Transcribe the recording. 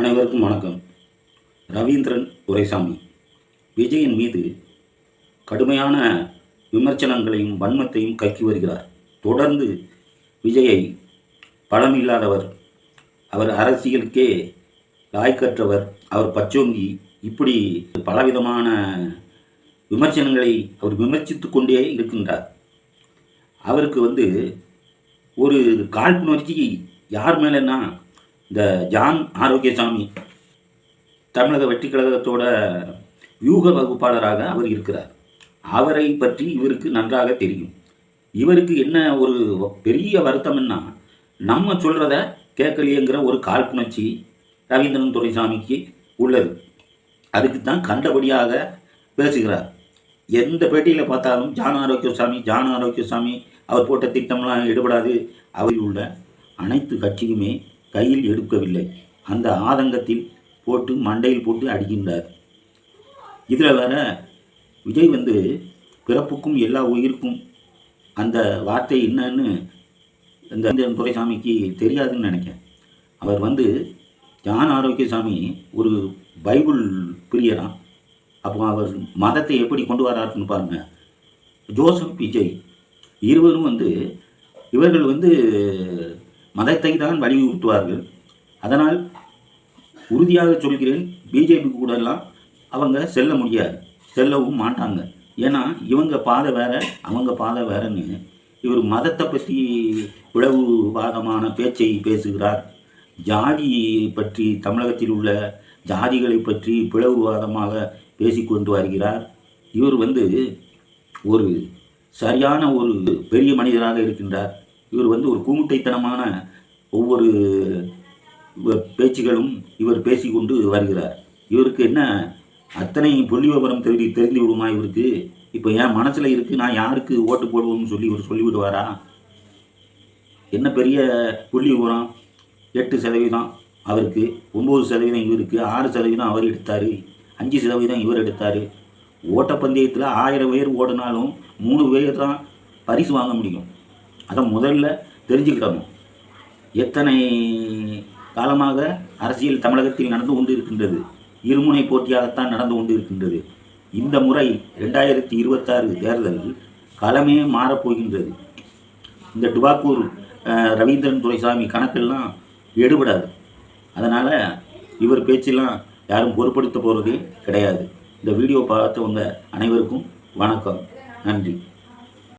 அனைவருக்கும் வணக்கம். ரவீந்திரன் துரைசாமி விஜயின் மீது கடுமையான விமர்சனங்களையும் வன்மத்தையும் கக்கி வருகிறார். தொடர்ந்து விஜயை பழமில்லாதவர் அவர் அரசியலுக்கே லாய்க்கற்றவர் அவர் பச்சோங்கி இப்படி பலவிதமான விமர்சனங்களை அவர் விமர்சித்து கொண்டே இருக்கின்றார். அவருக்கு வந்து ஒரு காழ்ப்புணர்ச்சி யார் மேலேன்னா இந்த ஜான் ஆரோக்கியசாமி தமிழக வெற்றிக் கழகத்தோட வியூக வகுப்பாளராக அவர் இருக்கிறார். அவரை பற்றி இவருக்கு நன்றாக தெரியும். இவருக்கு என்ன ஒரு பெரிய வருத்தம்னா நம்ம சொல்கிறத கேட்கலையேங்கிற ஒரு காழ்ப்புணர்ச்சி ரவீந்திரன் துரைசாமிக்கு உள்ளது. அதுக்கு தான் கண்டபடியாக பேசுகிறார். எந்த பேட்டியில் பார்த்தாலும் ஜான் ஆரோக்கியசாமி ஜான் ஆரோக்கியசாமி அவர் போட்ட திட்டம்லாம் எடுபடாது அவரில் உள்ள அனைத்து கட்சியுமே கையில் எடுக்கவில்லை. அந்த ஆதங்கத்தில் போட்டு மண்டையில் போட்டு அடிக்கின்றார். இதில் வேற விஜய் வந்து பிறப்புக்கும் எல்லா உயிருக்கும் அந்த வார்த்தை என்னன்னு இந்த இந்த துரைசாமிக்கு தெரியாதுன்னு நினைக்கிறேன். அவர் வந்து ஜான் ஆரோக்கியசாமி ஒரு பைபிள் பிரியரான் அப்போ அவர் மதத்தை எப்படி கொண்டு வராருன்னு பாருங்கள் ஜோசப் விஜய் இருவரும் வந்து இவர்கள் வந்து மதத்தை தான் வலியுறுத்துவார்கள். அதனால் உறுதியாக சொல்கிறேன் பிஜேபி கூடலாம் அவங்க செல்ல முடியாது. செல்லவும் மாட்டாங்க. ஏன்னா இவங்க பாதை வேற அவங்க பாதை வேறன்னு இவர் மதத்தை பற்றி பிளவுவாதமான பேச்சை பேசுகிறார். ஜாதி பற்றி தமிழகத்தில் உள்ள ஜாதிகளை பற்றி பிளவுவாதமாக பேசிக்கொண்டு வருகிறார். இவர் வந்து ஒரு சரியான ஒரு பெரிய மனிதராக இருக்கின்றார். இவர் வந்து ஒரு கூமுட்டைத்தனமான ஒவ்வொரு பேச்சுகளும் இவர் பேசிக்கொண்டு வருகிறார். இவருக்கு என்ன அத்தனை புள்ளி விவரம் தெரி தெரிந்து விடுமா இவருக்கு? இப்போ என் மனசில் இருக்குது நான் யாருக்கு ஓட்டு போடுவோம்னு சொல்லி இவர் சொல்லிவிடுவாரா? என்ன பெரிய புள்ளி விவரம் எட்டு சதவீதம் அவருக்கு ஒம்பது சதவீதம் இவருக்கு ஆறு சதவீதம் அவர் எடுத்தார் அஞ்சு சதவீதம் இவர் எடுத்தார். ஓட்டப்பந்தயத்தில் ஆயிரம் பேர் ஓடினாலும் மூணு பேர் தான் பரிசு வாங்க முடியும். அதை முதல்ல தெரிஞ்சுக்கிடணும் எத்தனை காலமாக அரசியல் தமிழகத்தில் நடந்து கொண்டு இருக்கின்றது இருமுனை போட்டியாகத்தான் நடந்து கொண்டு இருக்கின்றது இந்த முறை ரெண்டாயிரத்தி இருபத்தாறு தேர்தல் களமே மாறப்போகின்றது இந்த டுபாக்கூர் ரவீந்திரன் துரைசாமி கணக்கெல்லாம் எடுபடாது. அதனால் இவர் பேச்செல்லாம் யாரும் பொருட்படுத்த போகிறதே கிடையாது. இந்த வீடியோ பார்த்தவங்க அனைவருக்கும் வணக்கம். நன்றி.